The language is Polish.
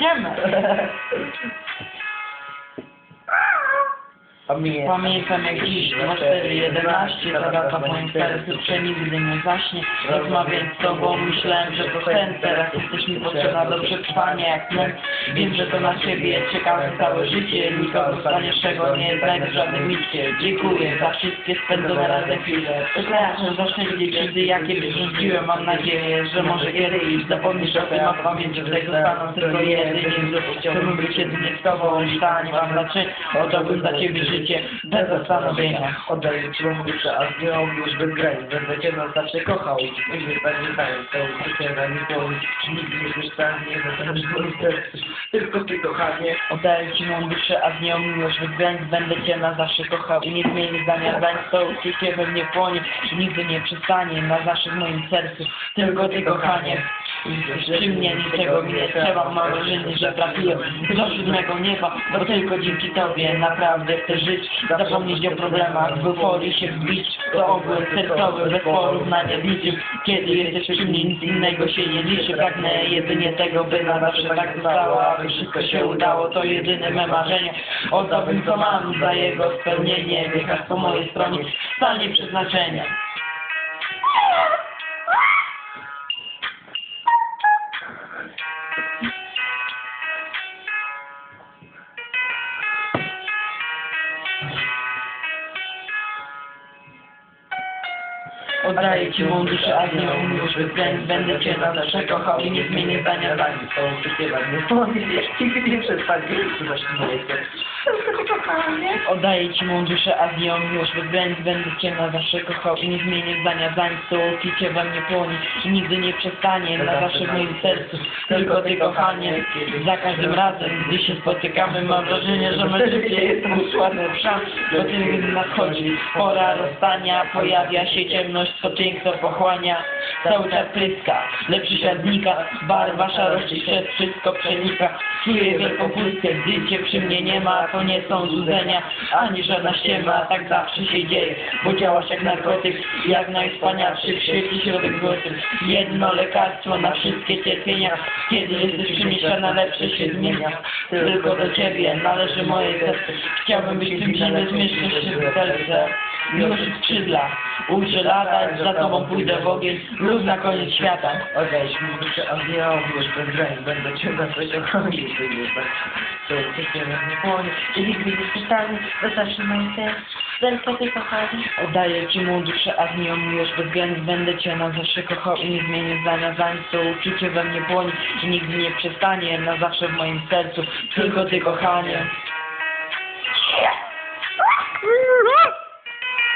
Değil? Pamiętam jak dziś, ma 4.11, zagadka w moim sercu przenigdy nie zaśnie. Rozmawiając z tobą myślałem, że to sen, teraz jesteś mi potrzebna do przetrwania jak tlen. Wiem, że to na ciebie czekam całe życie, nikogo stanieszego nie znajdę w żadnym micie. Dziękuję za wszystkie spędzone razem chwile. Przepraszam za wszelkie krzywdy, jakie wyrządziłem, mam nadzieję, że może kiedyś zapomnisz o tym, a w pamięci tutaj zostaną tylko jedynie Chciałbym być jedynie z tobą, reszta nie mam znaczenia, oddałbym dla ciebie życie. Bez zastanowienia. Oddaję ci moją duszę, a z nią już bez Będę cię na zawsze kochał. Nigdy tak nie daję To życie na niego Nigdy nie myślałem, nie zostawisz moim sercu Tylko ty kochanie Oddaję ci mą duszę, a z nią miłość bez Będę cię na zawsze kochał. I nie zmienię zdania zdań To uczucie we mnie płonie. I nigdy nie przestanie Na zawsze w moim sercu, tylko ty kochanie Jesteś przy mnie, niczego nie trzeba Mam wrażenie, że trafiłem do siódmego nieba Bo tylko dzięki tobie naprawdę chcę żyć. Zapomnieć o problemach, w euforii się wbić To ogół sercowy, bez porównania z niczym Kiedy jesteś przy mnie, nic innego się nie liczy. Pragnę jedynie tego, by na zawsze tak zostało Aby wszystko się udało, to jedyne me marzenie. Oddałbym co mam za jego spełnienie Wiechać po mojej stronie, stanie przeznaczenia Oddaję ci mą duszę, a z nią miłość granic Będę cię na zawsze kochał i nie zmienię zdania nic To mnie płonie Nigdy nie przestanie Właśnie moje serce Oddaję ci mą duszę, a z nią bez granic Będę cię na zawsze kochał i nie zmienię zdania za nic To uczucie we mnie płonie i nigdy nie przestanie Na zawsze w moim sercu, tylko ty kochanie Za każdym razem, gdy się spotykamy Mam wrażenie, że me życie jest usłane w szans Bo tym nadchodzi pora rozstania Pojawia się ciemność, co piękno pochłania Cały pryska, lepszy świat znika Barwa szarości przez wszystko przenika. Czuję wielką pustkę, gdy cię przy mnie nie ma. To nie są złudzenia, ani żadna ściema. Tak zawsze się dzieje, bo działasz jak narkotyk Jak najwspanialszy w świecie środek złoty Jedno lekarstwo na wszystkie cierpienia. Kiedy jesteś przy mnie, świat na lepsze się zmienia. Tylko do ciebie należy moje serce. Chciałbym być tym zimnym, zmieszczę się w serce Miłość i skrzydła, uczę latać, za tobą pójdę w ogień. Lub na koniec świata. Oddaję ci moją duszę, a z nią miłość bez granic Będę cię na zawsze kochał Nigdy nie tak To uczucie we mnie płonie I nigdy nie przestanie, to zawsze moje serce, tylko ty kochanie. Oddaję ci mą duszę, a z nią miłość bez granic Będę cię na zawsze kochał i nie zmienię zdania. Za nic To uczucie we mnie płonie i nigdy nie przestanie Na zawsze w moim sercu, tylko ty kochanie